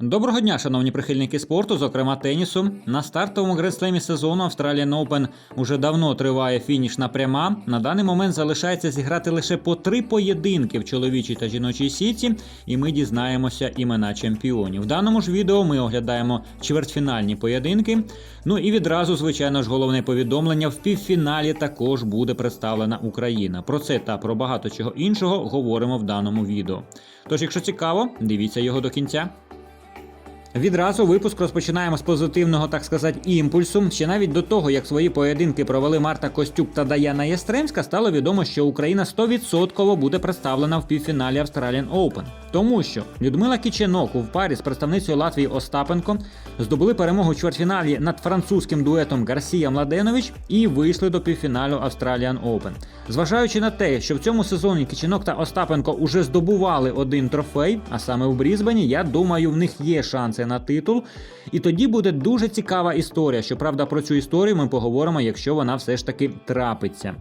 Доброго дня, шановні прихильники спорту, зокрема тенісу. На стартовому гренслемі сезону Australian Open уже давно триває фінішна пряма. На даний момент залишається зіграти лише по три поєдинки в чоловічій та жіночій сітці, і ми дізнаємося імена чемпіонів. В даному ж відео ми оглядаємо чвертьфінальні поєдинки. Ну і відразу, звичайно ж, головне повідомлення: в півфіналі також буде представлена Україна. Про це та про багато чого іншого говоримо в даному відео. Тож, якщо цікаво, дивіться його до кінця. Відразу випуск розпочинаємо з позитивного, так сказати, імпульсу. Ще навіть до того, як свої поєдинки провели Марта Костюк та Даяна Єстремська, стало відомо, що Україна 100% буде представлена в півфіналі Australian Open. Тому що Людмила Кіченок у парі з представницею Латвії Остапенко здобули перемогу у чвертьфіналі над французьким дуетом Гарсія Младенович і вийшли до півфіналу Australian Open. Зважаючи на те, що в цьому сезоні Кіченок та Остапенко уже здобували один трофей, а саме в Брізбені, я думаю, в них є шанси на титул. І тоді буде дуже цікава історія. Щоправда, про цю історію ми поговоримо, якщо вона все ж таки трапиться.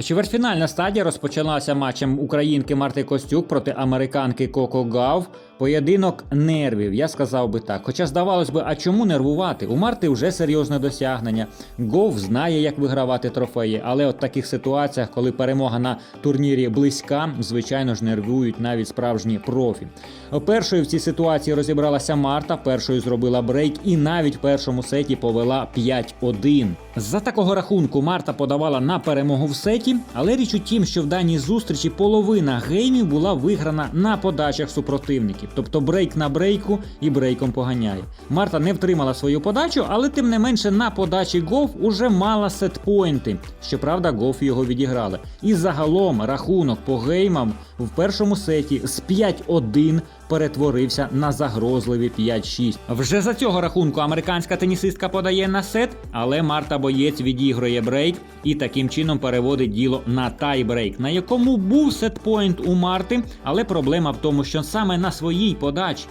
Чвертьфінальна стадія розпочалася матчем українки Марти Костюк проти американки Коко Гав. Поєдинок нервів, я сказав би так. Хоча здавалось би, а чому нервувати? У Марти вже серйозне досягнення. Гов знає, як вигравати трофеї, але от в таких ситуаціях, коли перемога на турнірі близька, звичайно ж нервують навіть справжні профі. Першою в цій ситуації розібралася Марта, першою зробила брейк і навіть в першому сеті повела 5-1. За такого рахунку Марта подавала на перемогу в сеті, але річ у тім, що в даній зустрічі половина геймів була виграна на подачах супротивників, тобто брейк на брейку і брейком поганяє. Марта не втримала свою подачу, але тим не менше на подачі Гоф уже мала сетпойнти. Щоправда, Гоф його відіграли. І загалом рахунок по геймам в першому сеті з 5-1 перетворився на загрозливі 5-6. Вже за цього рахунку американська тенісистка подає на сет, але Марта Боєць відігрує брейк і таким чином переводить діло на тайбрейк, на якому був сетпойнт у Марти, але проблема в тому, що саме на своїй подачі.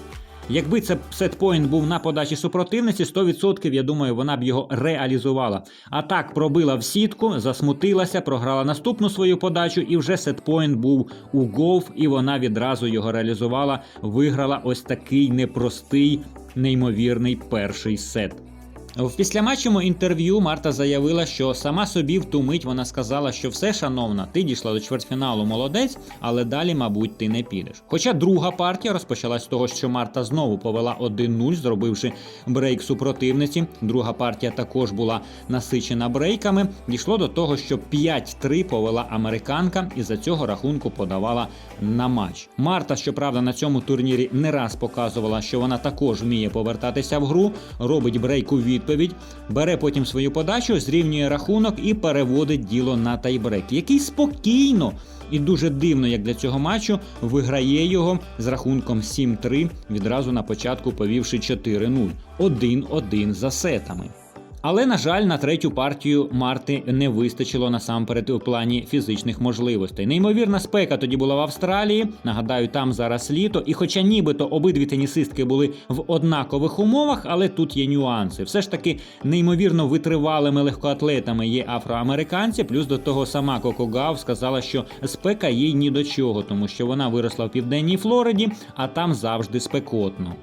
Якби це сетпоінт був на подачі супротивниці, 100% я думаю, вона б його реалізувала. А так пробила в сітку, засмутилася, програла наступну свою подачу, і вже сетпоінт був у гов, і вона відразу його реалізувала. Виграла ось такий непростий, неймовірний перший сет. В післяматчому інтерв'ю Марта заявила, що сама собі в ту мить вона сказала, що все, шановна, ти дійшла до чвертьфіналу молодець, але далі, мабуть, ти не підеш. Хоча друга партія розпочалась з того, що Марта знову повела 1-0, зробивши брейк супротивниці. Друга партія також була насичена брейками. Дійшло до того, що 5-3 повела американка і за цього рахунку подавала на матч. Марта, щоправда, на цьому турнірі не раз показувала, що вона також вміє повертатися в гру, робить брейк у відповідь, бере потім свою подачу, зрівнює рахунок і переводить діло на тайбрек, який спокійно і дуже дивно, як для цього матчу, виграє його з рахунком 7-3, відразу на початку повівши 4-0. 1-1 за сетами. Але, на жаль, на третю партію Марти не вистачило насамперед у плані фізичних можливостей. Неймовірна спека тоді була в Австралії. Нагадаю, там зараз літо. І хоча нібито обидві тенісистки були в однакових умовах, але тут є нюанси. Все ж таки неймовірно витривалими легкоатлетами є афроамериканці. Плюс до того сама Коко Гав сказала, що спека їй ні до чого, тому що вона виросла в південній Флориді, а там завжди спекотно.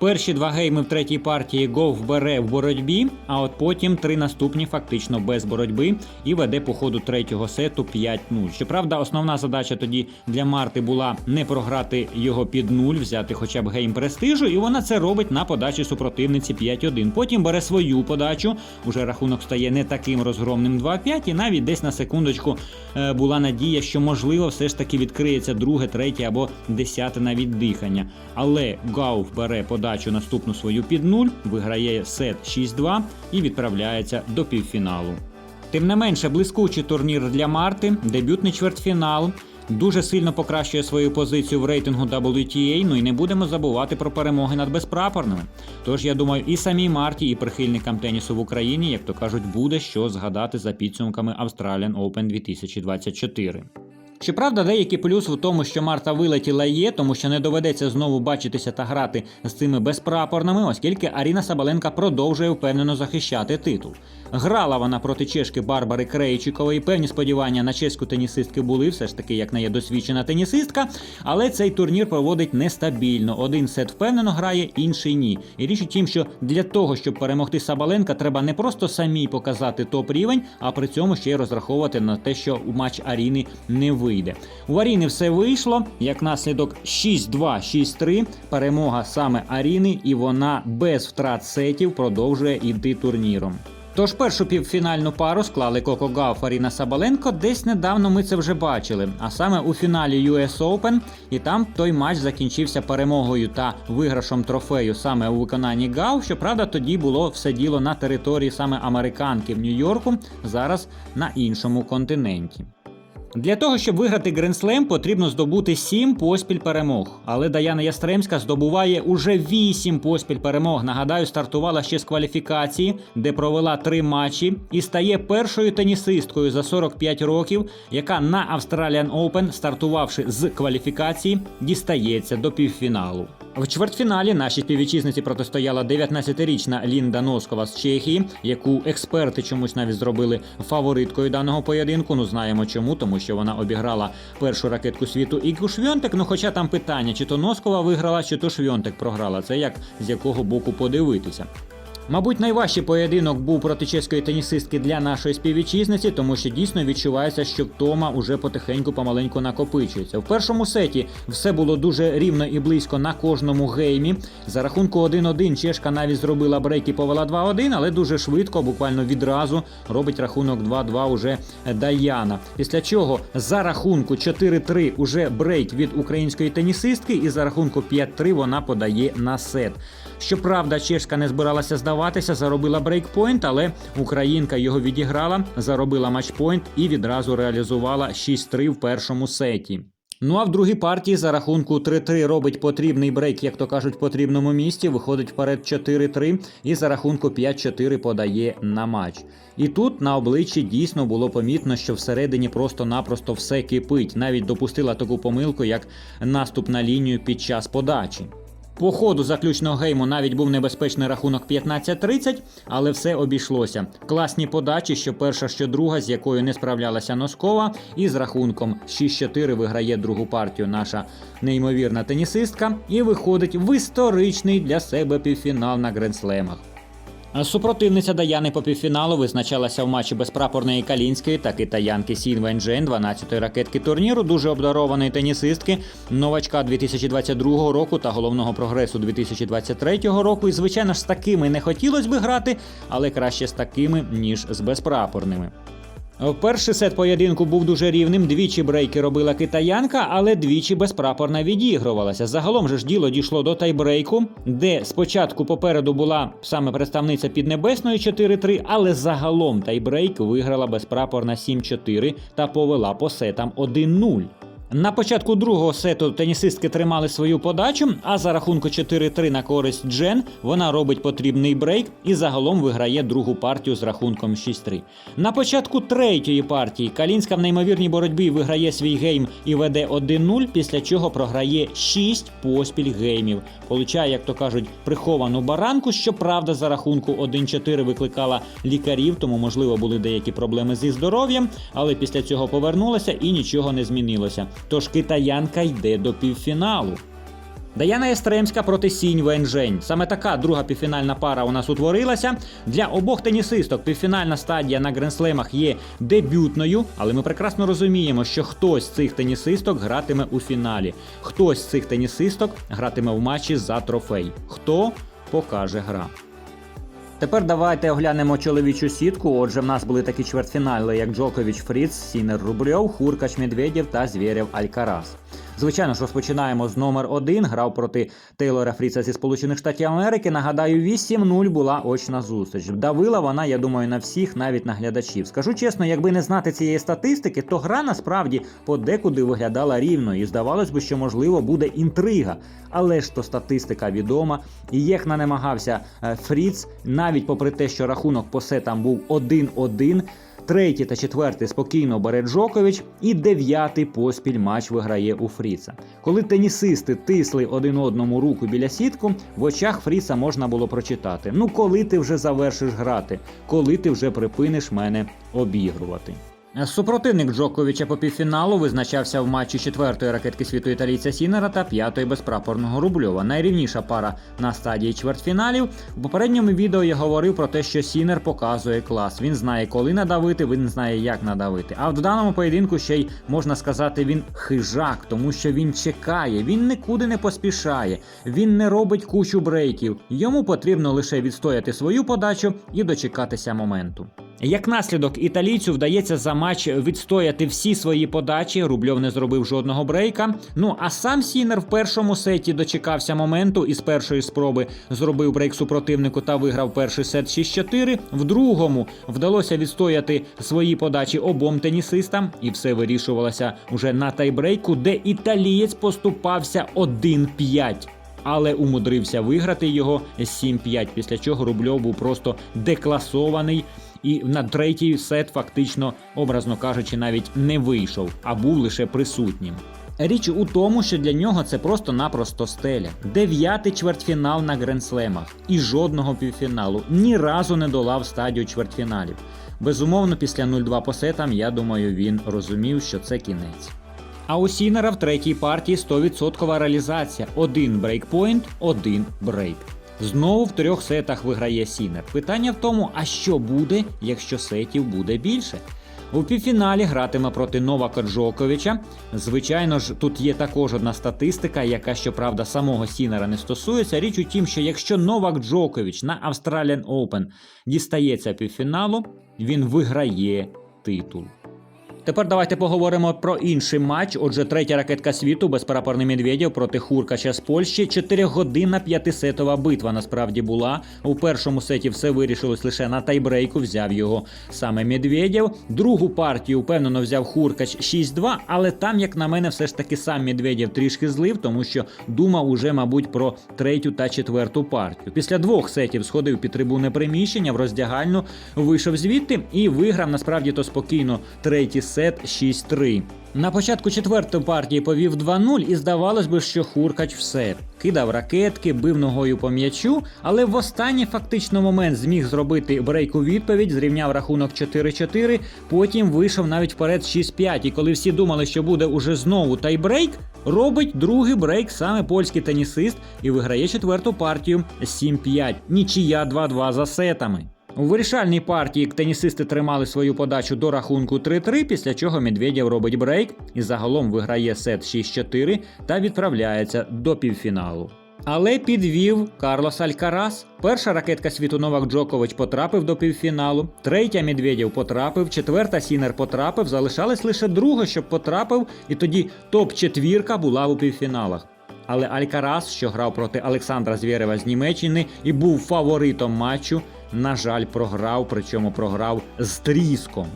Перші два гейми в третій партії Гов бере в боротьбі, а от потім три наступні фактично без боротьби і веде по ходу третього сету 5-0. Щоправда, основна задача тоді для Марти була не програти його під нуль, взяти хоча б гейм престижу, і вона це робить на подачі супротивниці 5-1. Потім бере свою подачу. Уже рахунок стає не таким розгромним 2-5, і навіть десь на секундочку е, була надія, що можливо все ж таки відкриється друге, третє або десяте навіть дихання. Але Гауф бере подачу наступну свою під нуль, виграє сет 6-2 і відправляється до півфіналу. Тим не менше, блискучий турнір для Марти, дебютний чвертьфінал. Дуже сильно покращує свою позицію в рейтингу WTA, ну і не будемо забувати про перемоги над безпрапорними. Тож я думаю, і самій Марті, і прихильникам тенісу в Україні, як то кажуть, буде що згадати за підсумками Australian Open 2024. Щоправда, деякий плюс в тому, що Марта вилетіла є, тому що не доведеться знову бачитися та грати з цими безпрапорними, оскільки Аріна Сабаленка продовжує впевнено захищати титул. Грала вона проти чешки Барбари Крейчикової. Певні сподівання на чеську тенісистки були, все ж таки, як не є досвідчена тенісистка. Але цей турнір проводить нестабільно. Один сет впевнено грає, інший ні. І річ у тім, що для того, щоб перемогти Сабаленка, треба не просто самій показати топ рівень, а при цьому ще й розраховувати на те, що матч Аріни не вийде. У Аріни все вийшло. Як наслідок 6-2, 6-3. Перемога саме Аріни, і вона без втрат сетів продовжує йти турніром. Тож першу півфінальну пару склали Коко Гауф Аріна Сабаленко. Десь недавно ми це вже бачили. А саме у фіналі US Open, і там той матч закінчився перемогою та виграшом трофею саме у виконанні Гауф. Щоправда, тоді було все діло на території саме американки в Нью-Йорку, зараз на іншому континенті. Для того, щоб виграти Гренслем, потрібно здобути 7 поспіль перемог. Але Даяна Ястремська здобуває уже 8 поспіль перемог. Нагадаю, стартувала ще з кваліфікації, де провела 3 матчі, і стає першою тенісисткою за 45 років, яка на Australian Open, стартувавши з кваліфікації, дістається до півфіналу. В чвертьфіналі нашій співвітчизниці протистояла 19-річна Лінда Носкова з Чехії, яку експерти чомусь навіть зробили фавориткою даного поєдинку. Ну знаємо чому, тому що вона обіграла першу ракетку світу і Швьонтек. Ну хоча там питання, чи то Носкова виграла, чи то Швьонтек програла. Це як з якого боку подивитися. Мабуть, найважчий поєдинок був проти чеської тенісистки для нашої співвітчизниці, тому що дійсно відчувається, що втома уже потихеньку помаленьку накопичується. В першому сеті все було дуже рівно і близько на кожному геймі. За рахунку 1-1 чешка навіть зробила брейк і повела 2-1, але дуже швидко, буквально відразу, робить рахунок 2-2 уже Даяна. Після чого за рахунку 4-3 уже брейк від української тенісистки, і за рахунку 5-3 вона подає на сет. Щоправда, чешка не збиралася здаватися, заробила брейкпойнт, але українка його відіграла, заробила матчпойнт і відразу реалізувала 6-3 в першому сеті. Ну а в другій партії за рахунку 3-3 робить потрібний брейк, як то кажуть, в потрібному місці, виходить вперед 4-3 і за рахунку 5-4 подає на матч. І тут на обличчі дійсно було помітно, що всередині просто-напросто все кипить. Навіть допустила таку помилку, як наступ на лінію під час подачі. По ходу заключного гейму навіть був небезпечний рахунок 15-30, але все обійшлося. Класні подачі, що перша, що друга, з якою не справлялася Носкова, і з рахунком 6-4 виграє другу партію наша неймовірна тенісистка і виходить в історичний для себе півфінал на гренслемах. Супротивниця Даяни по півфіналу визначалася в матчі безпрапорної Калінської та китаянки Сін Венджен, 12-ї ракетки турніру, дуже обдарованої тенісистки, новачка 2022 року та головного прогресу 2023 року. І звичайно ж з такими не хотілося би грати, але краще з такими ніж з безпрапорними. Перший сет поєдинку був дуже рівним. Двічі брейки робила китаянка, але двічі безпрапорна відігрувалася. Загалом же ж діло дійшло до тайбрейку, де спочатку попереду була саме представниця Піднебесної 4-3, але загалом тайбрейк виграла безпрапорна 7-4 та повела по сетам 1-0. На початку другого сету тенісистки тримали свою подачу, а за рахунку 4-3 на користь Джен вона робить потрібний брейк і загалом виграє другу партію з рахунком 6-3. На початку третьої партії Калінська в неймовірній боротьбі виграє свій гейм і веде 1-0, після чого програє 6 поспіль геймів. Получає, як то кажуть, приховану баранку. Щоправда, за рахунку 1-4 викликала лікарів, тому можливо були деякі проблеми зі здоров'ям, але після цього повернулася і нічого не змінилося. Тож китаянка йде до півфіналу. Даяна Естремська проти Сінь Венжень. Саме така друга півфінальна пара у нас утворилася. Для обох тенісисток півфінальна стадія на гренслемах є дебютною, але ми прекрасно розуміємо, що хтось з цих тенісисток гратиме у фіналі. Хтось з цих тенісисток гратиме в матчі за трофей. Хто покаже гра. Тепер давайте оглянемо чоловічу сітку. Отже, в нас були такі чвертьфінали, як Джокович Фріц, Сінер Рубльов, Хуркач Медведєв та Звєрєв Алькарас. Звичайно ж, розпочинаємо з номер 1 Грав проти Тейлора Фріца зі Сполучених Штатів Америки. Нагадаю, 8-0 була очна зустріч. Давила вона, я думаю, на всіх, навіть на глядачів. Скажу чесно, якби не знати цієї статистики, то гра насправді подекуди виглядала рівно, і здавалось би, що можливо буде інтрига. Але ж то статистика відома. І не намагався е, Фріц, навіть попри те, що рахунок по сетам був 1-1, третій та четвертий спокійно бере Джокович, і дев'ятий поспіль матч виграє у Фріца. Коли тенісисти тисли один одному руку біля сітку, в очах Фріца можна було прочитати: ну коли ти вже завершиш грати, коли ти вже припиниш мене обігрувати. Супротивник Джоковича по півфіналу визначався в матчі четвертої ракетки світу італійця Сінера та п'ятої безпрапорного Рубльова. Найрівніша пара на стадії чвертьфіналів. У попередньому відео я говорив про те, що Сінер показує клас. Він знає, коли надавити, він знає, як надавити. А в даному поєдинку ще й можна сказати, він хижак, тому що він чекає, він нікуди не поспішає, він не робить кучу брейків. Йому потрібно лише відстояти свою подачу і дочекатися моменту. Як наслідок, італійцю вдається за матч відстояти всі свої подачі. Рубльов не зробив жодного брейка. Ну а сам Сінер в першому сеті дочекався моменту і з першої спроби зробив брейк супротивнику та виграв перший сет 6-4. В другому вдалося відстояти свої подачі обом тенісистам, і все вирішувалося уже на тайбрейку, де італієць поступався 1-5 але умудрився виграти його 7-5, після чого Рубльов був просто декласований. І на третій сет, фактично, образно кажучи, навіть не вийшов, а був лише присутнім. Річ у тому, що для нього це просто-напросто стеля. Дев'ятий чвертьфінал на гренслемах і жодного півфіналу ні разу не долав стадію чвертьфіналів. Безумовно, після 0-2 по сетам, я думаю, він розумів, що це кінець. А у Сінера в третій партії 100% реалізація. Один брейкпойнт, один брейк. Знову в трьох сетах виграє Сінер. Питання в тому, а що буде, якщо сетів буде більше? У півфіналі гратиме проти Новака Джоковича. Звичайно ж, тут є також одна статистика, яка, щоправда, самого Сінера не стосується. Річ у тім, що якщо Новак Джокович на Australian Open дістається півфіналу, він виграє титул. Тепер давайте поговоримо про інший матч. Отже, третя ракетка світу безпрапорний Медведєв проти Хуркача з Польщі. 4 годинна п'ятисетова битва насправді була. У першому сеті все вирішилось лише на тайбрейку. Взяв його саме Медведєв. Другу партію впевнено взяв Хуркач 6-2, але там, як на мене, все ж таки сам Медведєв трішки злив, тому що думав уже, мабуть, про третю та четверту партію. Після двох сетів сходив під трибуне приміщення в роздягальну, вийшов звідти і виграв насправді то спокійно третій сет 6-3. На початку четвертої партії повів 2-0, і здавалось би, що Хуркач все. Кидав ракетки, бив ногою по м'ячу, але в останній фактично момент зміг зробити брейк у відповідь, зрівняв рахунок 4-4, потім вийшов навіть вперед 6-5. І коли всі думали, що буде уже знову тайбрейк, робить другий брейк саме польський тенісист і виграє четверту партію 7-5. Нічия 2-2 за сетами. У вирішальній партії тенісисти тримали свою подачу до рахунку 3-3, після чого Медведєв робить брейк і загалом виграє сет 6-4 та відправляється до півфіналу. Але підвів Карлос Алькарас. Перша ракетка світу Новак Джокович потрапив до півфіналу, третя Медведєв потрапив, четверта Сінер потрапив. Залишалась лише друга, щоб потрапив, і тоді топ-четвірка була у півфіналах. Але Алькарас, що грав проти Олександра Звєрева з Німеччини і був фаворитом матчу, на жаль, програв, причому програв з тріском.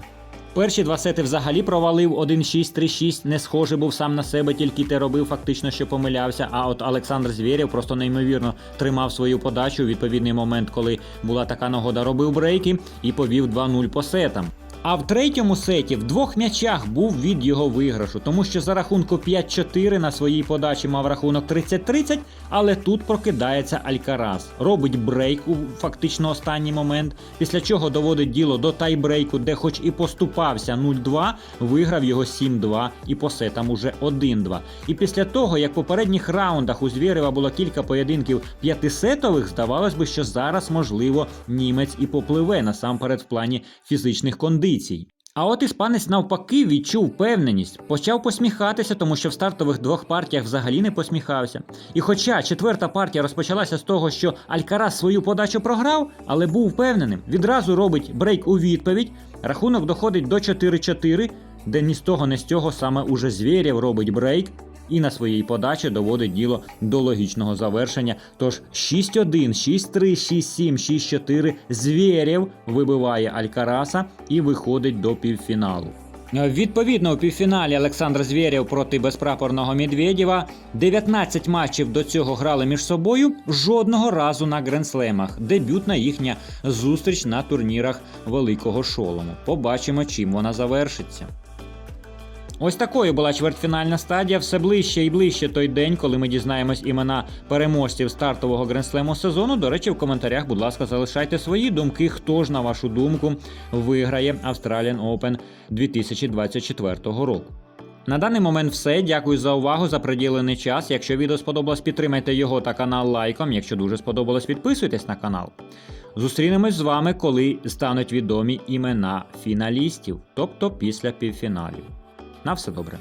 Перші два сети взагалі провалив 1-6, 3-6, не схожий був сам на себе, тільки те робив фактично, що помилявся. А от Олександр Звєрєв просто неймовірно тримав свою подачу у відповідний момент, коли була така нагода, робив брейки і повів 2-0 по сетам. А в третьому сеті в двох м'ячах був від його виграшу, тому що за рахунку 5-4 на своїй подачі мав рахунок 30-30, але тут прокидається Алькарас. Робить брейк у фактично останній момент, після чого доводить діло до тайбрейку, де хоч і поступався 0-2, виграв його 7-2 і по сетам уже 1-2. І після того, як в попередніх раундах у Звєрева було кілька поєдинків п'ятисетових, здавалось би, що зараз, можливо, німець і попливе насамперед в плані фізичних кондицій. А от іспанець навпаки відчув впевненість, почав посміхатися, тому що в стартових двох партіях взагалі не посміхався. І хоча четверта партія розпочалася з того, що Алькарас свою подачу програв, але був впевненим, відразу робить брейк у відповідь. Рахунок доходить до 4-4, де ні з того, ні з цього саме уже Звєрєв робить брейк. І на своїй подачі доводить діло до логічного завершення. Тож 6-1, 6-3, 6-7, 6-4 Звєрєв вибиває Алькараса і виходить до півфіналу. Відповідно, у півфіналі Олександр Звєрєв проти безпрапорного Медведєва 19 матчів до цього грали між собою жодного разу на гренслемах. Дебютна їхня зустріч на турнірах Великого Шолому. Побачимо, чим вона завершиться. Ось такою була чвертьфінальна стадія. Все ближче і ближче той день, коли ми дізнаємось імена переможців стартового гренслему сезону. До речі, в коментарях, будь ласка, залишайте свої думки. Хто ж на вашу думку виграє Australian Open 2024 року? На даний момент все. Дякую за увагу, за приділений час. Якщо відео сподобалось, підтримайте його та канал лайком. Якщо дуже сподобалось, підписуйтесь на канал. Зустрінемось з вами, коли стануть відомі імена фіналістів, тобто після півфіналів. На все добре.